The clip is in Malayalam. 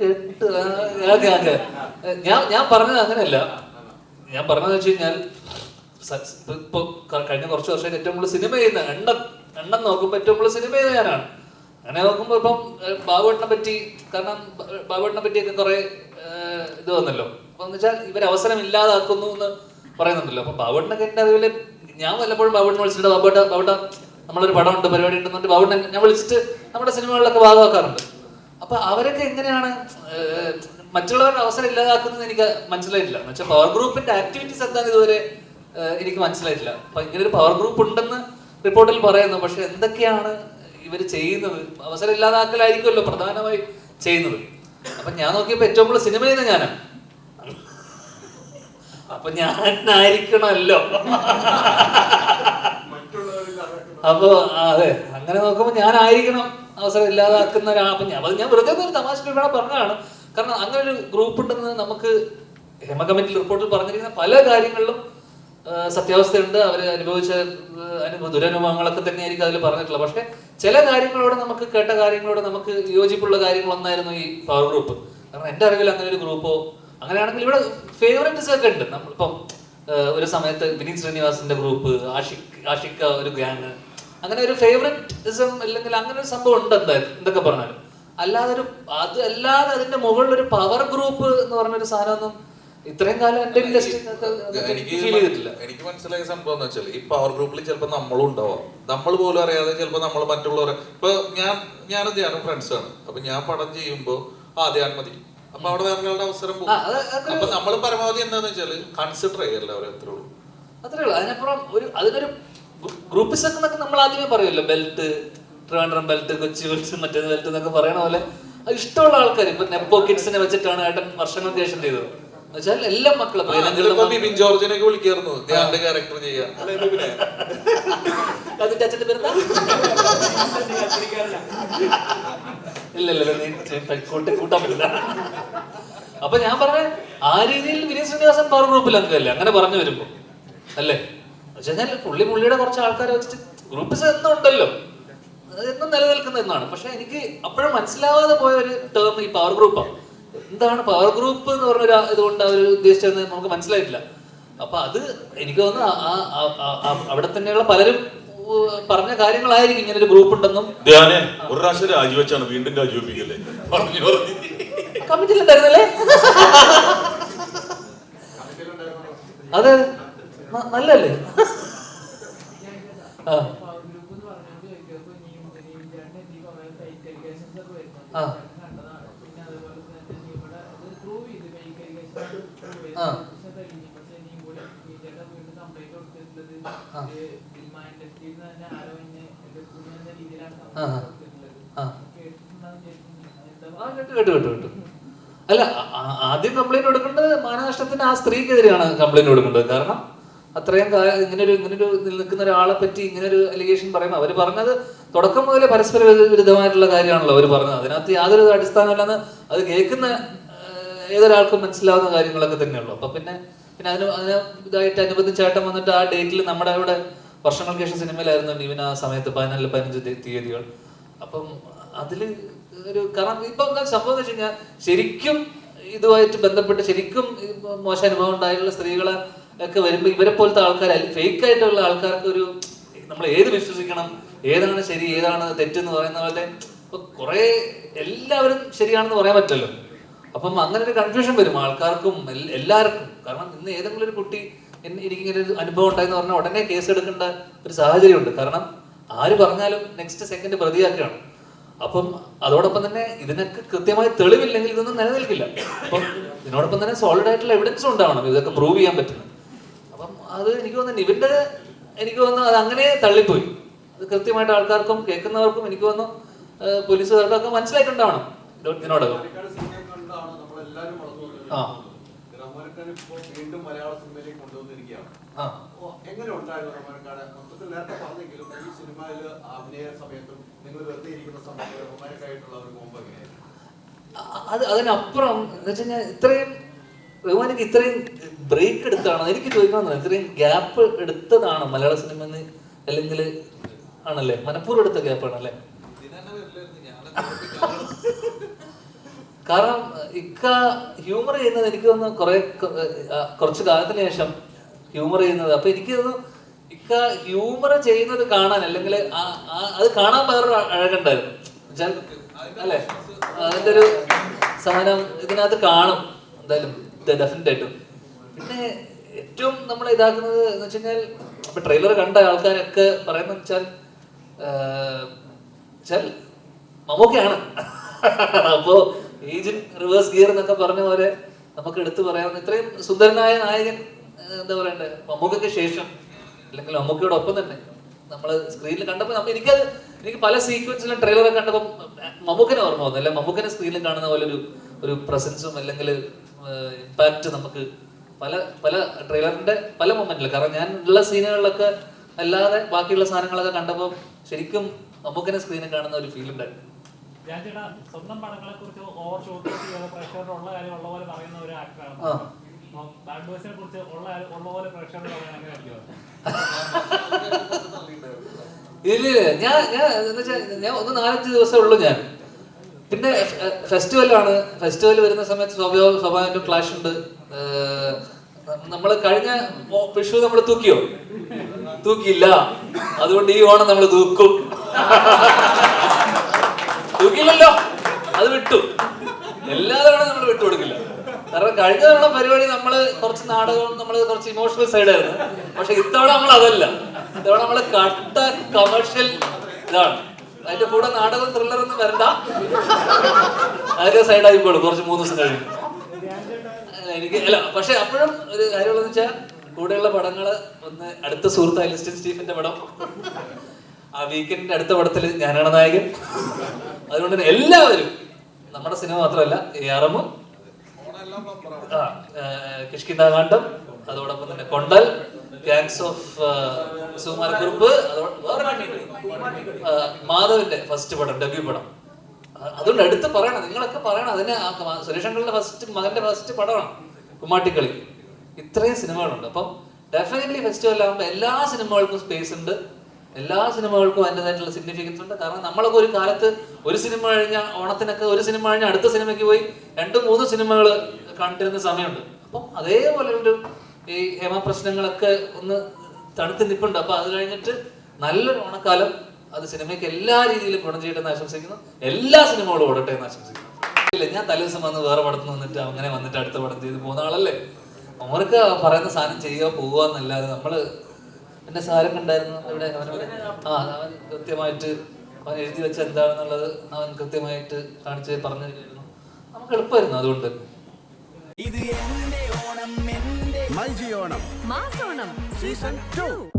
കേട്ട്. ഞാൻ ഞാൻ പറഞ്ഞത് അങ്ങനെയല്ല. ഞാൻ പറഞ്ഞത് വെച്ച് കഴിഞ്ഞാൽ ഇപ്പൊ കഴിഞ്ഞ കുറച്ച് വർഷമായിട്ട് ഏറ്റവും കൂടുതൽ സിനിമ ചെയ്യുന്ന എണ്ണം എണ്ണം നോക്കുമ്പോൾ ഏറ്റവും കൂടുതൽ സിനിമ ചെയ്യുന്ന ഞാനാണ്. അങ്ങനെ നോക്കുമ്പോൾ ഇപ്പം ബാബുവേട്ടനെ പറ്റി കാരണം ബാബുവേട്ടനെ പറ്റിയൊക്കെ കുറെ ഇത് വന്നല്ലോ. അപ്പൊ എന്ന് വെച്ചാൽ ഇവർ അവസരം ഇല്ലാതാക്കുന്നു എന്ന് പറയുന്നുണ്ടല്ലോ. അപ്പൊ ബാബുവേട്ടനൊക്കെ എന്റെ അറിവിൽ ഞാൻ വല്ലപ്പോഴും ബാബുവേട്ടനെ വിളിച്ചിട്ട് ബാബുവേട്ട ബാബുട്ട നമ്മളൊരു പടമുണ്ട് പരിപാടി ഉണ്ടെന്നുണ്ട് ബാബുവേട്ടൻ ഞാൻ വിളിച്ചിട്ട് നമ്മുടെ സിനിമകളിലൊക്കെ ഭാഗമാക്കാറുണ്ട്. അപ്പൊ അവരൊക്കെ എങ്ങനെയാണ് മറ്റുള്ളവരുടെ അവസരം ഇല്ലാതാക്കുന്നത് എനിക്ക് മനസ്സിലായിട്ടില്ല. പക്ഷെ പവർ ഗ്രൂപ്പിന്റെ ആക്ടിവിറ്റീസ് എന്താണെന്ന് ഇതുവരെ എനിക്ക് മനസ്സിലായിട്ടില്ല. അപ്പൊ ഇങ്ങനെ ഒരു പവർ ഗ്രൂപ്പ് ഉണ്ടെന്ന് റിപ്പോർട്ടിൽ പറയുന്നു. പക്ഷെ എന്തൊക്കെയാണ് ഇവർ ചെയ്യുന്നത്? അവസരം ഇല്ലാതാക്കലായിരിക്കുമല്ലോ പ്രധാനമായി ചെയ്യുന്നത്. അപ്പൊ ഞാൻ നോക്കിയപ്പോ ഏറ്റവും കൂടുതൽ സിനിമ ചെയ്യുന്ന ഞാനാണ് അപ്പൊ ഞാനായിരിക്കണമല്ലോ. മറ്റുള്ളവരിൽ അതൊക്കെ അപ്പൊ അതെ. അങ്ങനെ നോക്കുമ്പോൾ ഞാനായിരിക്കണം അവസരം ഇല്ലാതാക്കുന്ന ഒരാ ഞാൻ ഞാൻ വെറുതെ ഒരു തമാശ പറഞ്ഞതാണ്. കാരണം അങ്ങനെ ഒരു ഗ്രൂപ്പ് ഉണ്ടെന്ന് നമുക്ക് ഹേമ കമ്മിറ്റി റിപ്പോർട്ടിൽ പറഞ്ഞിരിക്കുന്ന പല കാര്യങ്ങളിലും സത്യാവസ്ഥയുണ്ട്. അവർ അനുഭവിച്ച അനുഭവ ദുരനുഭവങ്ങളൊക്കെ തന്നെയായിരിക്കും അതിൽ പറഞ്ഞിട്ടുള്ളത്. പക്ഷെ ചില കാര്യങ്ങളോട് നമുക്ക് കേട്ട കാര്യങ്ങളോട് നമുക്ക് യോജിപ്പുള്ള കാര്യങ്ങളൊന്നായിരുന്നു ഈ പവർ ഗ്രൂപ്പ് കാരണം എന്റെ അറിവിൽ അങ്ങനെ ഒരു ഗ്രൂപ്പോ അങ്ങനെയാണെങ്കിൽ ഇവിടെ ഫേവറേറ്റ്സ് ഒക്കെ ഉണ്ട്. നമ്മളിപ്പം ഒരു സമയത്ത് വിനീത് ശ്രീനിവാസിന്റെ ഗ്രൂപ്പ് ആഷിക് ആഷിക്ക ഒരു ഗ്യാങ് അങ്ങനെ ഒരു ഫേവററ്റിസം അല്ലെങ്കിൽ അങ്ങനെ ഒരു സംഭവം ഉണ്ട് എന്തായാലും എന്തൊക്കെ പറഞ്ഞാലും. അല്ലാതെ ഒരു അത് അല്ലാതെ അതിന്റെ മുകളിൽ ഒരു പവർ ഗ്രൂപ്പ് എന്ന് പറഞ്ഞൊരു സാധനമൊന്നും ഇത്രയും കാലം എന്റെ ഇൻഡസ്ട്രി എനിക്ക് ഫീൽ ചെയ്തിട്ടില്ല. എനിക്ക് മനസ്സിലായ സംഭവം എന്ന് വെച്ചാൽ ഈ പവർ ഗ്രൂപ്പിൽ ചിലപ്പോൾ നമ്മളും ഉണ്ടാവാം. നമ്മൾ പോലും അറിയാതെ ചിലപ്പോൾ നമ്മൾ മറ്റുള്ളവരെ ഇപ്പൊ ഞാൻ ഞാനും ധ്യാനം ഫ്രണ്ട്സ് ആണ്. അപ്പൊ ഞാൻ പടം ചെയ്യുമ്പോൾ ആ ധ്യാൻ മതി. അപ്പൊ അവിടെ വേറെ അവസരം പോകും. അപ്പൊ നമ്മൾ പരമാവധി എന്താന്ന് വെച്ചാൽ കൺസിഡർ ചെയ്യല്ല അവരെ അത്രേ ഉള്ളൂ. അത്രേ ഉള്ളൂ. അതിനപ്പുറം ഒരു അതിനൊരു ഗ്രൂപ്പിസ് ഒക്കെ എന്നൊക്കെ നമ്മൾ ആദ്യമേ പറയുമല്ലോ. Belt Trivandrum belt Kochi belt മറ്റേ ബെൽറ്റ് എന്നൊക്കെ പറയണ പോലെ ഇഷ്ടമുള്ള ആൾക്കാർ ഇപ്പൊ നെപ്പോ കിഡ്സിനെ വെച്ചിട്ടാണ് ഏട്ടൻ വർഷങ്ങൾക്ക് ശേഷം ചെയ്തത്. എന്നുവെച്ചാൽ എല്ലാ മക്കളും ഇപ്പൊ ഏതെങ്കിലും ചിലപ്പോ ബിബിൻ ജോർജിനൊക്കെ വിളിക്കായിരുന്നു. ധ്യാന്റെ ക്യാരക്ടർ ചെയ്യാൻ അല്ലെ ബിബിനെ? അതിന്റെ അച്ഛന്റെ പേരെന്താ ഇല്ല ഇല്ല ഇല്ല, നീ ചെ- കൂട്ടി കൂട്ടാൻ പറ്റില്ല. അപ്പൊ ഞാൻ പറഞ്ഞ ആ രീതിയിൽ വിനീത് ശ്രീനിവാസൻ പവർ ഗ്രൂപ്പിൽ അംഗമല്ലേ? അങ്ങനെ പറഞ്ഞു വരുമ്പോ. അല്ലേ? വെച്ചാൽ പുള്ളി പുള്ളിയുടെ കുറച്ച് ആൾക്കാരെ വെച്ചിട്ട് ഗ്രൂപ്പിസ് എന്നും ഉണ്ടല്ലോ. അത് എന്നും നിലനിൽക്കുന്ന എന്നാണ്. പക്ഷെ എനിക്ക് അപ്പോഴും മനസ്സിലാവാതെ പോയ ഒരു ടേം ഈ പവർ ഗ്രൂപ്പാണ് എന്താണ് പവർ ഗ്രൂപ്പ് എന്ന് പറഞ്ഞ ഒരു ഇതുകൊണ്ട് അവർ ഉദ്ദേശിച്ചതെന്ന് നമുക്ക് മനസ്സിലായിട്ടില്ല. അപ്പൊ അത് എനിക്ക് തോന്നുന്നു അവിടെ തന്നെയുള്ള പലരും പറഞ്ഞ കാര്യങ്ങളായിരിക്കും ഇങ്ങനെ ഒരു ഗ്രൂപ്പ് ഉണ്ടെന്നും. ധ്യാനെ ഒരു പ്രാവശ്യം രാജിവെച്ചാണ് വീണ്ടും രാജിവെപ്പിക്കല്ലേ? പറഞ്ഞു കമ്മിറ്റിയിൽ ഉണ്ടായിരുന്നല്ലേ? അതെ നല്ലല്ലേ കേട്ടു കേട്ടു കേട്ടു കേട്ടു. അല്ല ആദ്യം കംപ്ലൈന്റ് കൊടുക്കേണ്ടത് മാനനഷ്ടത്തിന് ആ സ്ത്രീക്കെതിരെയാണ് കംപ്ലൈന്റ് കൊടുക്കേണ്ടത്. കാരണം അത്രയും ഇങ്ങനൊരു ഇങ്ങനൊരു നിൽക്കുന്ന ഒരാളെ പറ്റി ഇങ്ങനൊരു അലിഗേഷൻ പറയുമ്പോൾ അവർ പറഞ്ഞത് തുടക്കം മുതലേ പരസ്പര വിരുദ്ധമായിട്ടുള്ള കാര്യമാണല്ലോ അവർ പറഞ്ഞത്. അതിനകത്ത് യാതൊരു അടിസ്ഥാനമില്ലെന്ന് അത് കേൾക്കുന്ന ഏതൊരാൾക്കും മനസ്സിലാവുന്ന കാര്യങ്ങളൊക്കെ തന്നെയുള്ളൂ. അപ്പൊ പിന്നെ പിന്നെ അതിന് അതിന് ഇതായിട്ട് അനുബന്ധിച്ച് ചേട്ടൻ വന്നിട്ട് ആ ഡേറ്റിൽ നമ്മുടെ അവിടെ വർഷങ്ങൾക്ക് ശേഷം സിനിമയിലായിരുന്നു ഇവൻ ആ സമയത്ത് പതിനാല് പതിനഞ്ച് തീയതികൾ. അപ്പം അതിൽ ഒരു കാരണം ഇപ്പൊ സംഭവം എന്ന് വെച്ച് കഴിഞ്ഞാൽ ശരിക്കും ഇതുമായിട്ട് ബന്ധപ്പെട്ട് ശരിക്കും മോശം അനുഭവം ഉണ്ടായിട്ടുള്ള സ്ത്രീകളെ ഒക്കെ വരുമ്പോൾ ഇവരെ പോലത്തെ ആൾക്കാർ ഫേക്ക് ആയിട്ടുള്ള ആൾക്കാർക്ക് ഒരു നമ്മൾ ഏത് വിശ്വസിക്കണം? ഏതാണ് ശരി ഏതാണ് തെറ്റെന്ന് പറയുന്ന പോലെ കുറെ എല്ലാവരും ശരിയാണെന്ന് പറയാൻ പറ്റല്ലോ അപ്പം അങ്ങനെ ഒരു കൺഫ്യൂഷൻ വരും ആൾക്കാർക്കും എല്ലാവർക്കും. കാരണം ഇന്ന് ഏതെങ്കിലും ഒരു കുട്ടി എനിക്കിങ്ങനെ ഒരു അനുഭവം ഉണ്ടായെന്ന് പറഞ്ഞാൽ ഉടനെ കേസ് എടുക്കേണ്ട ഒരു സാഹചര്യമുണ്ട്. കാരണം ആര് പറഞ്ഞാലും നെക്സ്റ്റ് സെക്കൻഡ് പ്രതിയാക്കുകയാണ്. അപ്പം അതോടൊപ്പം തന്നെ ഇതിനൊക്കെ കൃത്യമായി തെളിവില്ലെങ്കിൽ ഇതൊന്നും നിലനിൽക്കില്ല. അപ്പം ഇതിനോടൊപ്പം തന്നെ സോളിഡ് ആയിട്ടുള്ള എവിഡൻസും ഉണ്ടാവണം. ഇതൊക്കെ പ്രൂവ് ചെയ്യാൻ പറ്റുന്നത്. അത് എനിക്ക് തോന്നുന്നു ഇവന്റെ എനിക്ക് തോന്നുന്നു അത് അങ്ങനെ തള്ളിപ്പോയി. അത് കൃത്യമായിട്ട് ആൾക്കാർക്കും കേൾക്കുന്നവർക്കും എനിക്ക് തോന്നുന്നു പോലീസുകാർക്കൊക്കെ മനസ്സിലായിട്ടുണ്ടാവണം. ഇത് ഇതിനോടകം. ആ. വീണ്ടും മലയാള സിനിമയിലേക്ക് കൊണ്ടുവന്നിരിക്കുകയാണ്. എങ്ങനെ ഉണ്ടായിരുന്നു റഹ്മാനക്കാട് മൊത്തത്തിൽ നേരത്തെ പറഞ്ഞെങ്കിലും ഈ സിനിമയിൽ അഭിനയ സമയത്തും നിങ്ങൾ വെറുതെ ഇരിക്കുന്ന സമയത്ത് റഹ്മാനക്കായിട്ടുള്ള ഒരു മുമ്പ് എങ്ങനെയായിരുന്നു? അത് അതിനപ്പുറം എന്ന് വെച്ച് കഴിഞ്ഞാൽ ഇത്രയും റഹ്മാനിക്ക് ഇത്രയും ബ്രേക്ക് എടുത്താണോ. എനിക്ക് ചോദിക്കണം ഇത്രയും ഗ്യാപ്പ് എടുത്തതാണ് മലയാള സിനിമ അല്ലെങ്കിൽ ആണല്ലേ? മനഃപൂർവം എടുത്ത ഗ്യാപ്പാണല്ലേ കാരണം ഇക്ക ഹ്യൂമർ ചെയ്യുന്നത് എനിക്ക് തോന്നുന്നു കുറെ കുറച്ച് കാലത്തിന് ശേഷം ഹ്യൂമർ ചെയ്യുന്നത്. അപ്പൊ എനിക്ക് തോന്നുന്നു ഇക്ക ഹ്യൂമർ ചെയ്യുന്നത് കാണാൻ അല്ലെങ്കിൽ അത് കാണാൻ വേറൊരു അഴകുണ്ടായിരുന്നു അല്ലേ? അതിന്റെ ഒരു സാധനം ഇതിനകത്ത് കാണും എന്തായാലും. ഡെഫിനറ്റ് ആയിട്ടും. പിന്നെ ഏറ്റവും നമ്മൾ ഇതാക്കുന്നത് എന്ന് വെച്ച് കഴിഞ്ഞാൽ ഇപ്പൊ ട്രെയിലർ കണ്ട ആൾക്കാരൊക്കെ പറയുന്ന വെച്ചാൽ വെച്ചാൽ മമ്മൂക്കയാണ്. അപ്പോ ഏജിൻ റിവേഴ്സ് ഗിയർ എന്നൊക്കെ പറഞ്ഞ പോലെ നമുക്ക് എടുത്തു പറയാവുന്ന ഇത്രയും സുന്ദരനായ നായകൻ എന്താ പറയണ്ടേ മമ്മൂക്കയ്ക്ക് ശേഷം അല്ലെങ്കിൽ മമ്മൂക്കയുടെ ഒപ്പം തന്നെ നമ്മൾ സ്ക്രീനിൽ കണ്ടപ്പോൾ നമ്മൾ എനിക്കത് എനിക്ക് പല സീക്വൻസിലും ട്രെയിലറൊക്കെ കണ്ടപ്പോൾ മമ്മൂക്കനെ ഓർമ്മ വന്നു. അല്ലെ മമ്മൂക്കനെ സ്ക്രീനിൽ കാണുന്ന പോലെ ഒരു ഒരു പ്രസൻസും അല്ലെങ്കിൽ ഇമ്പാക്റ്റ് നമുക്ക് പല പല ട്രെയിലറിന്റെ പല മൊമെന്റിലും കാരണം ഞാൻ ഉള്ള സീനുകളിലൊക്കെ അല്ലാതെ ബാക്കിയുള്ള സാധനങ്ങളൊക്കെ കണ്ടപ്പോൾ ശരിക്കും നമുക്കിനെ സ്ക്രീനിൽ കാണുന്ന ഒരു ഫീൽ ഉണ്ടായിരുന്നു. ഞാൻ ചേട്ടാ സ്വന്തം പടങ്ങളെ കുറിച്ച് ഓവർ ഷൂട്ട് ചെയ്യാതെ പ്രേക്ഷകരുടെ ഉള്ള കാര്യം ഉള്ള പോലെ പറയുന്ന ഒരു ആക്ടറാണ്. ബാഡ് ബോയ്സിനെ കുറിച്ച് ഉള്ള ഉള്ള പോലെ പ്രേക്ഷകരോട് ഇല്ല ഞാൻ ഞാൻ എന്ന് വെച്ചാൽ ഞാൻ ഒന്ന് നാലഞ്ച് ദിവസമേ ഉള്ളൂ ഞാൻ. പിന്നെ ഫെസ്റ്റിവലാണ്. ഫെസ്റ്റിവൽ വരുന്ന സമയത്ത് സ്വാഭാവിക സ്വാഭാവികമായിട്ടും ക്ലാഷ് ഉണ്ട് നമ്മൾ കഴിഞ്ഞ വിഷു നമ്മൾ തൂക്കിയോ? തൂക്കിയില്ല. അതുകൊണ്ട് ഈ ഓണം നമ്മൾ തൂക്കും. തൂക്കിയില്ലല്ലോ. അത് വിട്ടു. എല്ലാ തവണ നമ്മൾ വിട്ടുകൊടുക്കില്ല കാരണം കഴിഞ്ഞ തവണ പരിപാടി നമ്മൾ കുറച്ച് നാടകം നമ്മൾ കുറച്ച് ഇമോഷണൽ സൈഡ് ആയിരുന്നു. പക്ഷെ ഇത്തവണ നമ്മൾ അതല്ല. ഇത്തവണ നമ്മൾ കട്ട കമേഴ്ഷ്യൽ ഇതാണ്. അതിന്റെ കൂടെ നാടകം ത്രില്ലർ ഒന്നും വരണ്ട. അതിന്റെ സൈഡായി പോലും കുറച്ച് മൂന്ന് ദിവസം കഴിയും എനിക്ക് അല്ല പക്ഷെ അപ്പോഴും ഒരു കാര്യമുള്ളതെന്ന് വെച്ചാൽ കൂടെയുള്ള പടങ്ങൾ ഒന്ന് അടുത്ത സുഹൃത്തായ ലിസ്റ്റൻ സ്റ്റീഫന്റെ പടം. ആ വീക്കെൻഡിന്റെ അടുത്ത പടത്തിൽ ഞാനാണ് നായകൻ. അതുകൊണ്ട് തന്നെ എല്ലാവരും നമ്മുടെ സിനിമ മാത്രമല്ല എമ്മും കിഷ്കിന്താകാന്ഡം അതോടൊപ്പം തന്നെ കൊണ്ടൽ ഗാങ്സ് ഓഫ് സുകുമാര കുറുപ്പ് മാധവിന്റെ ഫസ്റ്റ് പടം ഡെബ്യൂ പടം. അതുകൊണ്ട് എടുത്ത് പറയണം നിങ്ങളൊക്കെ പറയണം. അതിന് സുരേഷ് ഫസ്റ്റ് മകന്റെ ഫസ്റ്റ് പടമാണ് കുമ്മാട്ടിക്കളി. ഇത്രയും സിനിമകളുണ്ട്. അപ്പം ഡെഫിനറ്റ്ലി ഫെസ്റ്റിവൽ ആകുമ്പോൾ എല്ലാ സിനിമകൾക്കും സ്പേസ് ഉണ്ട്. എല്ലാ സിനിമകൾക്കും അതിന്റെതായിട്ടുള്ള സിഗ്നിഫിക്കൻസ് ഉണ്ട്. കാരണം നമ്മളൊക്കെ ഒരു കാലത്ത് ഒരു സിനിമ കഴിഞ്ഞ ഓണത്തിനൊക്കെ ഒരു സിനിമ കഴിഞ്ഞ അടുത്ത സിനിമയ്ക്ക് പോയി രണ്ടും മൂന്ന് സിനിമകൾ കണ്ടിരുന്ന സമയമുണ്ട്. അപ്പം അതേപോലെ ഒരു ഈ ഹേമ പ്രശ്നങ്ങളൊക്കെ ഒന്ന് തണുത്ത് നിൽപ്പുണ്ട് അപ്പൊ അത് കഴിഞ്ഞിട്ട് നല്ലൊരു ഓണക്കാലം. അത് സിനിമയ്ക്ക് എല്ലാ രീതിയിലും ഗുണം ചെയ്യട്ടെ എന്ന് ആശംസിക്കുന്നു. എല്ലാ സിനിമകളും ഓടട്ടെ എന്ന് ആശംസിക്കുന്നു. ഇല്ല ഞാൻ തലേദിവസം വന്ന് വേറെ പടത്തിൽ വന്നിട്ട് അങ്ങനെ വന്നിട്ട് അടുത്ത പടം ചെയ്ത് പോകുന്ന ആളല്ലേ? അവർക്ക് പറയുന്ന സാധനം ചെയ്യുക പോവുക എന്നല്ലാതെ നമ്മൾ എന്റെ സാരം കണ്ടായിരുന്നു. ഇവിടെ ആ അവൻ കൃത്യമായിട്ട് അവൻ എഴുതി വെച്ച എന്താണെന്നുള്ളത് അവൻ കൃത്യമായിട്ട് കാണിച്ച് പറഞ്ഞു നമുക്ക് എളുപ്പമായിരുന്നു അതുകൊണ്ട്. ഇത് എന്റെ ഓണം മാസോണം. Season to